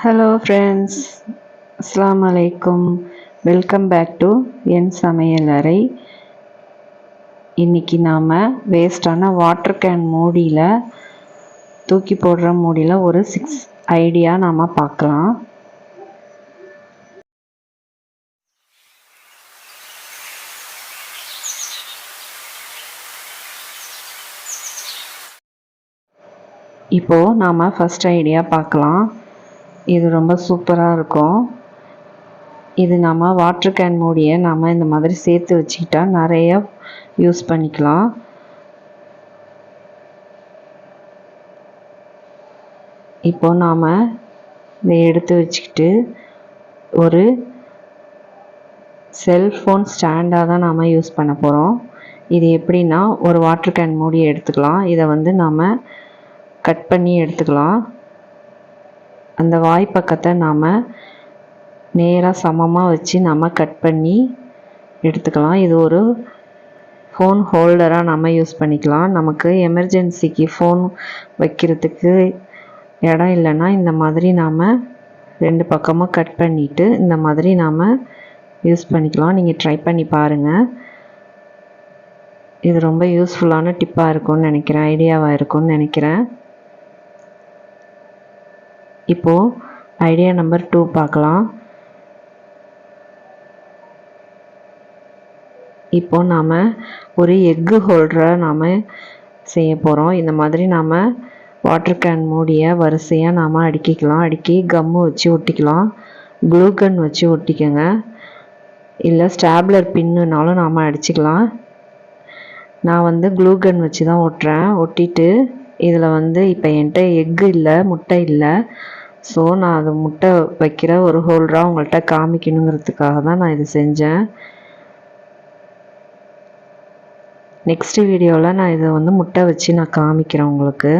Hello friends அஸ்லாம் அலைக்கும் welcome back to என் சமையல் அறை இன்றைக்கி நாம் வேஸ்டான வாட்டர் கேன் மூடியில் தூக்கி போடுற மூடியில் ஒரு சிக்ஸ் ஐடியா நாம் பார்க்கலாம். இப்போது நாம் ஃபஸ்ட் ஐடியா பார்க்கலாம். இது ரொம்ப சூப்பராக இருக்கும். இது நம்ம வாட்டர் கேன் மூடியை நம்ம இந்த மாதிரி சேர்த்து வச்சுக்கிட்டா நிறைய யூஸ் பண்ணிக்கலாம். இப்போ நாம் இதை எடுத்து வச்சுக்கிட்டு ஒரு செல்ஃபோன் ஸ்டாண்டாக தான் நாம் யூஸ் பண்ண போகிறோம் இது எப்படின்னா ஒரு வாட்டர் கேன் மூடியை எடுத்துக்கலாம். இதை வந்து நாம் கட் பண்ணி எடுத்துக்கலாம். அந்த வாய்ப்பக்கத்தை நாம் நேராக சமமாக வச்சு நம்ம கட் பண்ணி எடுத்துக்கலாம். இது ஒரு ஃபோன் ஹோல்டராக நம்ம யூஸ் பண்ணிக்கலாம். நமக்கு எமர்ஜென்சிக்கு ஃபோன் வைக்கிறதுக்கு இடம் இல்லைன்னா இந்த மாதிரி நாம் ரெண்டு பக்கமும் கட் பண்ணிவிட்டு இந்த மாதிரி நாம் யூஸ் பண்ணிக்கலாம். நீங்கள் ட்ரை பண்ணி பாருங்கள் இது ரொம்ப யூஸ்ஃபுல்லான டிப்பாக இருக்கும்னு நினைக்கிறேன். ஐடியாவாக இருக்கும்னு நினைக்கிறேன். இப்போது ஐடியா நம்பர் டூ பார்க்கலாம். இப்போ நாம் ஒரு எக்கு ஹோல்டரை நாம் செய்ய போகிறோம் இந்த மாதிரி நாம் வாட்டர் கேன் மூடிய வரிசையாக நாம் அடுக்கிக்கலாம். அடுக்கி கம்மு வச்சு ஒட்டிக்கலாம். க்ளூகன் வச்சு ஒட்டிக்கோங்க. இல்லை ஸ்டாப்லர் பின்னுனாலும் நாம் அடிச்சுக்கலாம். நான் வந்து க்ளூகன் வச்சு தான் ஒட்டுறேன். ஒட்டிட்டு இதில் வந்து இப்போ என்கிட்ட எக்கு இல்லை முட்டை இல்லை. ஸோ நான் அது முட்டை வைக்கிற ஒரு ஹோல்டராக உங்கள்கிட்ட காமிக்கணுங்கிறதுக்காக தான் நான் இது செஞ்சேன். நெக்ஸ்ட் வீடியோவில் நான் இதை வந்து முட்டை வச்சு நான் காமிக்கிறேன் உங்களுக்கு.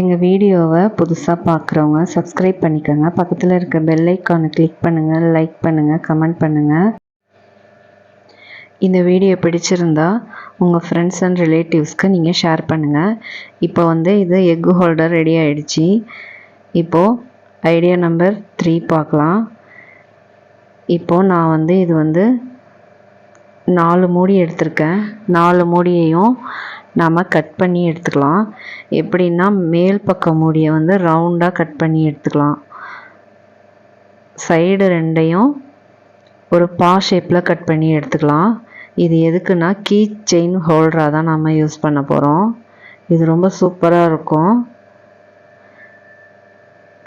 எங்கள் வீடியோவை புதுசாக பார்க்குறவங்க சப்ஸ்கிரைப் பண்ணிக்கோங்க. பக்கத்தில் இருக்க பெல் ஐக்கானை கிளிக் பண்ணுங்கள் லைக் பண்ணுங்கள் கமெண்ட் பண்ணுங்கள் இந்த வீடியோ பிடிச்சிருந்தா உங்கள் ஃப்ரெண்ட்ஸ் அண்ட் ரிலேட்டிவ்ஸ்க்கு நீங்கள் ஷேர் பண்ணுங்கள் இப்போ வந்து இது எக் ஹோல்டர் ரெடி ஆகிடுச்சி இப்போது ஐடியா நம்பர் த்ரீ பார்க்கலாம். இப்போது நான் வந்து இது வந்து நாலு மூடி எடுத்திருக்கேன். நாலு மூடியையும் நாம் கட் பண்ணி எடுத்துக்கலாம். எப்படின்னா மேல் பக்க மூடியை வந்து ரவுண்டாக கட் பண்ணி எடுத்துக்கலாம். சைடு ரெண்டையும் ஒரு பா ஷேப்பில் கட் பண்ணி எடுத்துக்கலாம். இது எதுக்குன்னா கீ செயின் ஹோல்டராக தான் நம்ம யூஸ் பண்ண போகிறோம் இது ரொம்ப சூப்பராக இருக்கும்.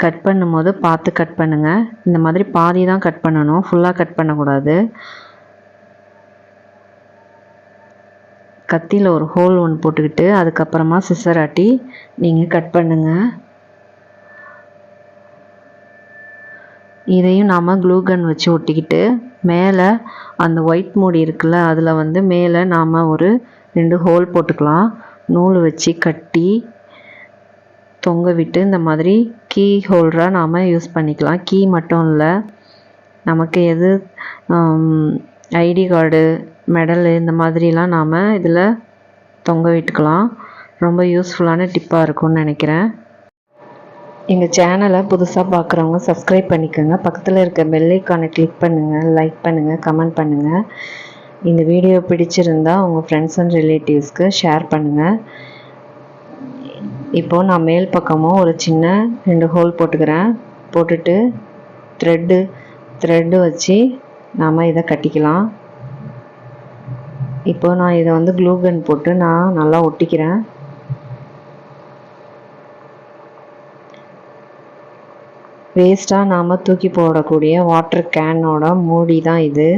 கட் பண்ணும்போது பார்த்து கட் பண்ணுங்கள் இந்த மாதிரி பாதி தான் கட் பண்ணணும். ஃபுல்லாக கட் பண்ணக்கூடாது. கத்தியில் ஒரு ஹோல் ஒன்று போட்டுக்கிட்டு அதுக்கப்புறமா சிசராட்டி நீங்கள் கட் பண்ணுங்கள் இதையும் நாம் க்ளூகன் வச்சு ஒட்டிக்கிட்டு மேலே அந்த ஒயிட் மூடி இருக்குல்ல அதில் வந்து மேலே நாம் ஒரு ரெண்டு ஹோல் போட்டுக்கலாம். நூல் வச்சு கட்டி தொங்க விட்டு இந்த மாதிரி கீ ஹோல்டராக நாம் யூஸ் பண்ணிக்கலாம். கீ மட்டும் இல்லை நமக்கு எது ஐடி கார்டு மெடலு இந்த மாதிரிலாம் நாம் இதில் தொங்க விட்டுக்கலாம். ரொம்ப யூஸ்ஃபுல்லான டிப்பாக இருக்கும்னு நினைக்கிறேன். எங்கள் சேனலை புதுசாக பார்க்குறவங்க சப்ஸ்கிரைப் பண்ணிக்கோங்க. பக்கத்தில் இருக்க பெல்லைக்கானை கிளிக் பண்ணுங்கள் லைக் பண்ணுங்கள் கமெண்ட் பண்ணுங்கள் இந்த வீடியோ பிடிச்சிருந்தா உங்கள் ஃப்ரெண்ட்ஸ் அண்ட் ரிலேட்டிவ்ஸ்க்கு ஷேர் பண்ணுங்கள் இப்போது நான் மேல் பக்கமும் ஒரு சின்ன ரெண்டு ஹோல் போட்டுக்கிறேன். போட்டுட்டு த்ரெட்டு த்ரெட்டு வச்சு நாம் இதை கட்டிக்கலாம். இப்போது நான் இதை வந்து க்ளூகன் போட்டு நான் நல்லா ஒட்டிக்கிறேன். வேஸ்ட்டாக நாம் தூக்கி போடக்கூடிய வாட்டர் கேனோட மூடி தான் இது.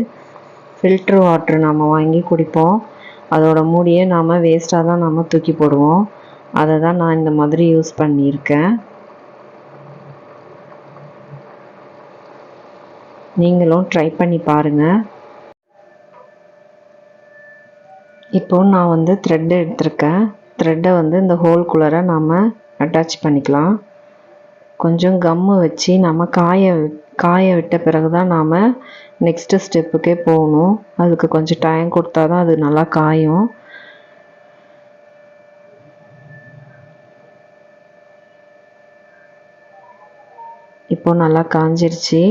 ஃபில்ட்ரு வாட்ரு நாம் வாங்கி குடிப்போம். அதோட மூடியை நாம் வேஸ்ட்டாக தான் நாம் தூக்கி போடுவோம். அதை தான் நான் இந்த மாதிரி யூஸ் பண்ணியிருக்கேன். நீங்களும் ட்ரை பண்ணி பாருங்கள் இப்போ நான் வந்து த்ரெட் எடுத்திருக்கேன். த்ரெட்டை வந்து இந்த ஹோல்குள்ளே நாம் அட்டாச் பண்ணிக்கலாம். கொஞ்சம் கம்மு வச்சு நம்ம காய காய விட்ட பிறகு தான் நாம் நெக்ஸ்ட்டு ஸ்டெப்புக்கே போகணும். அதுக்கு கொஞ்சம் டைம் கொடுத்தா தான் அது நல்லா காயும். இப்போ நல்லா காஞ்சிருச்சு.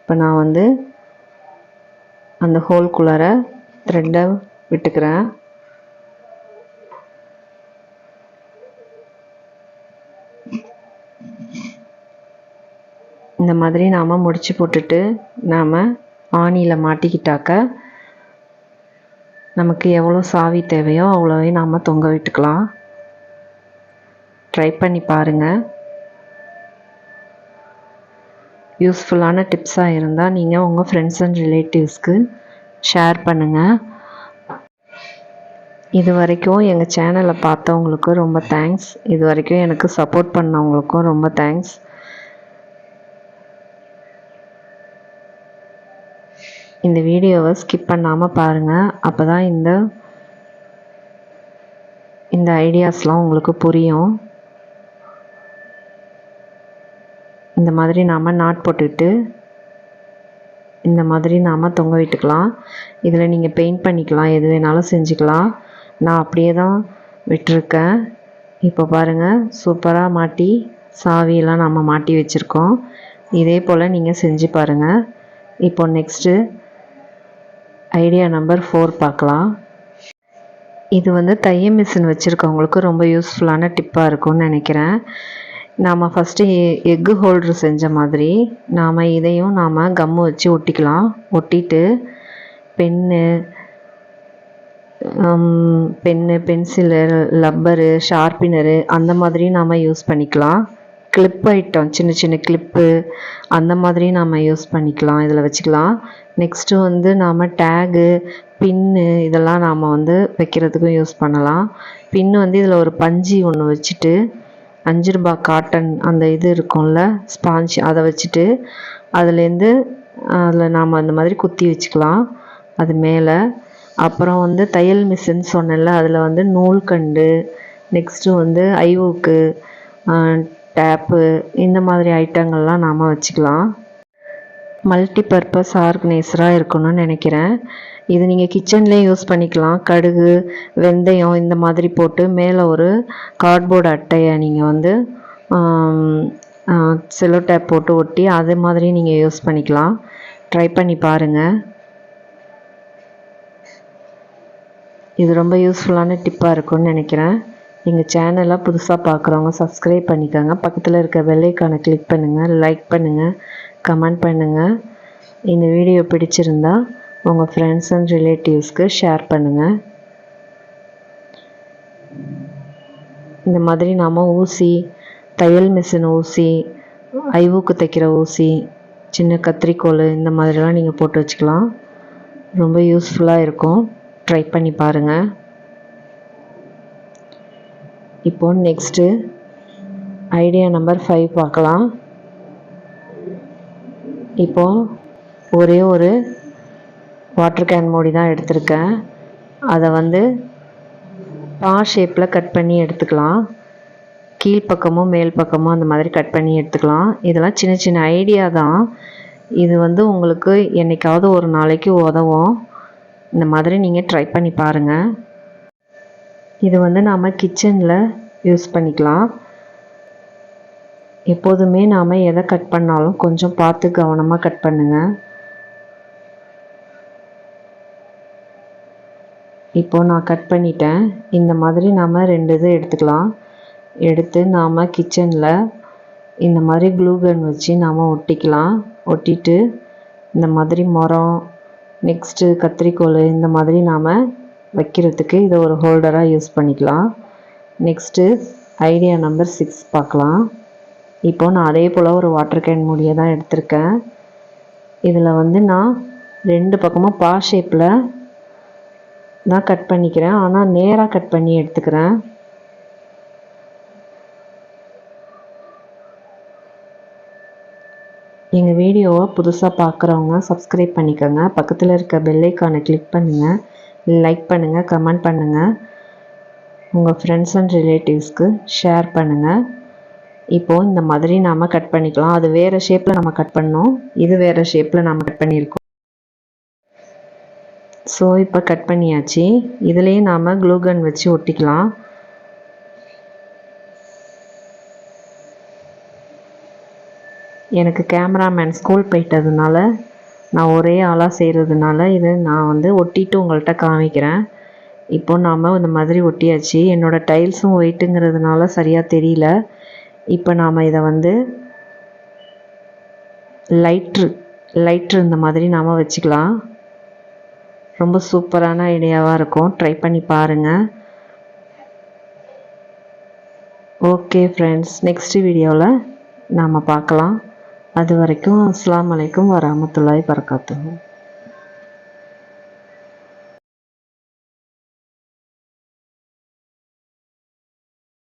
இப்போ நான் வந்து அந்த ஹோல்குள்ளார த்ரெட்டை விட்டுக்கிறேன். இந்த மாதிரி நாம் முடிச்சு போட்டுட்டு நாம் ஆணியில் மாட்டிக்கிட்டாக்க நமக்கு எவ்வளோ சாவி தேவையோ அவ்வளோவே நாம் தொங்க விட்டுக்கலாம். ட்ரை பண்ணி பாருங்கள் யூஸ்ஃபுல்லான டிப்ஸாக இருந்தால் நீங்கள் உங்கள் ஃப்ரெண்ட்ஸ் அண்ட் ரிலேட்டிவ்ஸ்க்கு ஷேர் பண்ணுங்கள் இது வரைக்கும் எங்கள் சேனலை பார்த்தவங்களுக்கும் ரொம்ப தேங்க்ஸ் இது வரைக்கும் எனக்கு சப்போர்ட் பண்ணவங்களுக்கும் ரொம்ப தேங்க்ஸ் இந்த வீடியோவை ஸ்கிப் பண்ணாமல் பாருங்கள் அப்போ தான் இந்த இந்த ஐடியாஸ்லாம் உங்களுக்கு புரியும். இந்த மாதிரி நாம் நாட் போட்டுக்கிட்டு இந்த மாதிரி நாம் தொங்க விட்டுக்கலாம். இதில் நீங்கள் பெயிண்ட் பண்ணிக்கலாம். எது வேணாலும் செஞ்சுக்கலாம். நான் அப்படியே தான் விட்டுருக்கேன். இப்போ பாருங்கள் சூப்பராக மாட்டி சாவியெல்லாம் நம்ம மாட்டி வச்சுருக்கோம். இதே போல் நீங்கள் செஞ்சு பாருங்கள் இப்போ நெக்ஸ்ட்டு ஐடியா நம்பர் ஃபோர் பார்க்கலாம். இது வந்து தைய மிஷின் வச்சுருக்கவங்களுக்கு ரொம்ப யூஸ்ஃபுல்லான டிப்பாக இருக்கும்னு நினைக்கிறேன். நாம் ஃபஸ்ட்டு எக்கு ஹோல்ட்ரு செஞ்ச மாதிரி நாம் இதையும் நாம் கம்மு வச்சு ஒட்டிக்கலாம். ஒட்டிட்டு pen pen pencil rubber sharpener அந்த மாதிரியும் நாம் யூஸ் பண்ணிக்கலாம். கிளிப் ஐட்டம் சின்ன சின்ன கிளிப்பு அந்த மாதிரி நாம் யூஸ் பண்ணிக்கலாம் இதில் வச்சுக்கலாம். நெக்ஸ்ட்டு வந்து நாம் டேகு பின்னு இதெல்லாம் நாம் வந்து வைக்கிறதுக்கும் யூஸ் பண்ணலாம். பின்னு வந்து இதில் ஒரு பஞ்சு ஒன்று வச்சுட்டு அஞ்சு ரூபா காட்டன் அந்த இது இருக்கும்ல ஸ்பாஞ்ச் அதை வச்சுட்டு அதுலேருந்து அதில் நாம் அந்த மாதிரி குத்தி வச்சுக்கலாம் அது மேலே. அப்புறம் வந்து தையல் மிஷின் சொன்னேன்ல அதில் வந்து நூல்கண்டு நெக்ஸ்ட்டு வந்து ஐவோக்கு டேப்பு இந்த மாதிரி ஐட்டங்கள்லாம் நாம் வச்சுக்கலாம். மல்டி பர்பஸ் ஆர்கனைசராக இருக்கணும்னு நினைக்கிறேன். இது நீங்கள் கிச்சன்லேயும் யூஸ் பண்ணிக்கலாம். கடுகு வெந்தயம் இந்த மாதிரி போட்டு மேலே ஒரு கார்ட்போர்டு அட்டையை நீங்கள் வந்து செலோ டேப் போட்டு ஒட்டி அது மாதிரி நீங்கள் யூஸ் பண்ணிக்கலாம். ட்ரை பண்ணி பாருங்கள் இது ரொம்ப யூஸ்ஃபுல்லான டிப்பாக இருக்கும்னு நினைக்கிறேன். எங்கள் சேனலை புதுசாக பார்க்குறவங்க சப்ஸ்கிரைப் பண்ணிக்கோங்க. பக்கத்தில் இருக்க வெள்ளைக்கான கிளிக் பண்ணுங்கள் லைக் பண்ணுங்கள் கமெண்ட் பண்ணுங்கள் இந்த வீடியோ பிடிச்சிருந்தா உங்கள் ஃப்ரெண்ட்ஸ் அண்ட் ரிலேட்டிவ்ஸ்க்கு ஷேர் பண்ணுங்கள் இந்த மாதிரி நாம் ஊசி தையல் மிஷின் ஊசி ஐவுக்கு தைக்கிற ஊசி சின்ன கத்திரிக்கோல் இந்த மாதிரிலாம் நீங்கள் போட்டு வச்சுக்கலாம். ரொம்ப யூஸ்ஃபுல்லாக இருக்கும். ட்ரை பண்ணி பாருங்கள் இப்போ நெக்ஸ்ட்டு ஐடியா நம்பர் ஃபைவ் பார்க்கலாம். இப்போ ஒரே ஒரு வாட்டர் கேன் மூடி தான் எடுத்திருக்கேன். அதை வந்து பா ஷேப்பில் கட் பண்ணி எடுத்துக்கலாம். கீழ்ப்பக்கமும் மேல் பக்கமும் அந்த மாதிரி கட் பண்ணி எடுத்துக்கலாம். இதெல்லாம் சின்ன சின்ன ஐடியா தான். இது வந்து உங்களுக்கு என்றைக்காவது ஒரு நாளைக்கு உதவும். இந்த மாதிரி நீங்கள் ட்ரை பண்ணி பாருங்கள் இது வந்து நாம் கிச்சனில் யூஸ் பண்ணிக்கலாம். எப்போதுமே நாம் எதை கட் பண்ணாலும் கொஞ்சம் பார்த்து கவனமாக கட் பண்ணுங்கள் இப்போது நான் கட் பண்ணிட்டேன். இந்த மாதிரி நாம் ரெண்டு இது எடுத்துக்கலாம். எடுத்து நாம் கிச்சனில் இந்த மாதிரி க்ளூகன் வச்சு நாம் ஒட்டிக்கலாம். ஒட்டிட்டு இந்த மாதிரி மரம் நெக்ஸ்ட்டு கத்திரிக்கோல் இந்த மாதிரி நாம் வைக்கிறதுக்கு இதை ஒரு ஹோல்டராக யூஸ் பண்ணிக்கலாம். நெக்ஸ்ட்டு ஐடியா நம்பர் சிக்ஸ் பார்க்கலாம். இப்போ நான் அதே போல் ஒரு வாட்டர் கேன் மூடியை தான் எடுத்திருக்கேன். இதில் வந்து நான் ரெண்டு பக்கமும் பா ஷேப்பில் நான் கட் பண்ணிக்கிறேன். ஆனால் நேராக கட் பண்ணி எடுத்துக்கிறேன். எங்கள் வீடியோவை புதுசாக பார்க்குறவங்க சப்ஸ்கிரைப் பண்ணிக்கோங்க. பக்கத்தில் இருக்க பெல்லைக்கானை கிளிக் பண்ணுங்கள் லைக் பண்ணுங்கள் கமெண்ட் பண்ணுங்கள் உங்கள் ஃப்ரெண்ட்ஸ் அண்ட் ரிலேட்டிவ்ஸ்க்கு ஷேர் பண்ணுங்கள் இப்போது இந்த மாதிரி நாம் கட் பண்ணிக்கலாம். அது வேறு ஷேப்பில் நம்ம கட் பண்ணோம். இது வேறு ஷேப்பில் நம்ம கட் பண்ணியிருக்கோம். ஸோ இப்போ கட் பண்ணியாச்சு. இதுலேயே நாம் க்ளூகன் வச்சு ஒட்டிக்கலாம். எனக்கு கேமராமேன் ஸ்கூல் போயிட்டதுனால நான் ஒரே ஆளாக செய்கிறதுனால இதை நான் வந்து ஒட்டிட்டு உங்கள்கிட்ட காமிக்கிறேன். இப்போ நாம் இந்த மாதிரி ஒட்டியாச்சு. என்னோடய டைல்ஸும் ஒயிட்டுங்கிறதுனால சரியாக தெரியல. இப்போ நாம் இதை வந்து லைட்ரு லைட்ரு இந்த மாதிரி நாம் வச்சுக்கலாம். ரொம்ப சூப்பரான ஐடியாவாக இருக்கும். ட்ரை பண்ணி பாருங்கள் ஓகே ஃப்ரெண்ட்ஸ் நெக்ஸ்ட் வீடியோவில் நாம் பார்க்கலாம். அது வரைக்கும் அஸ்லாம் அலைக்கும் வரஹ்மத்துல்லாஹி வரகாத்துஹு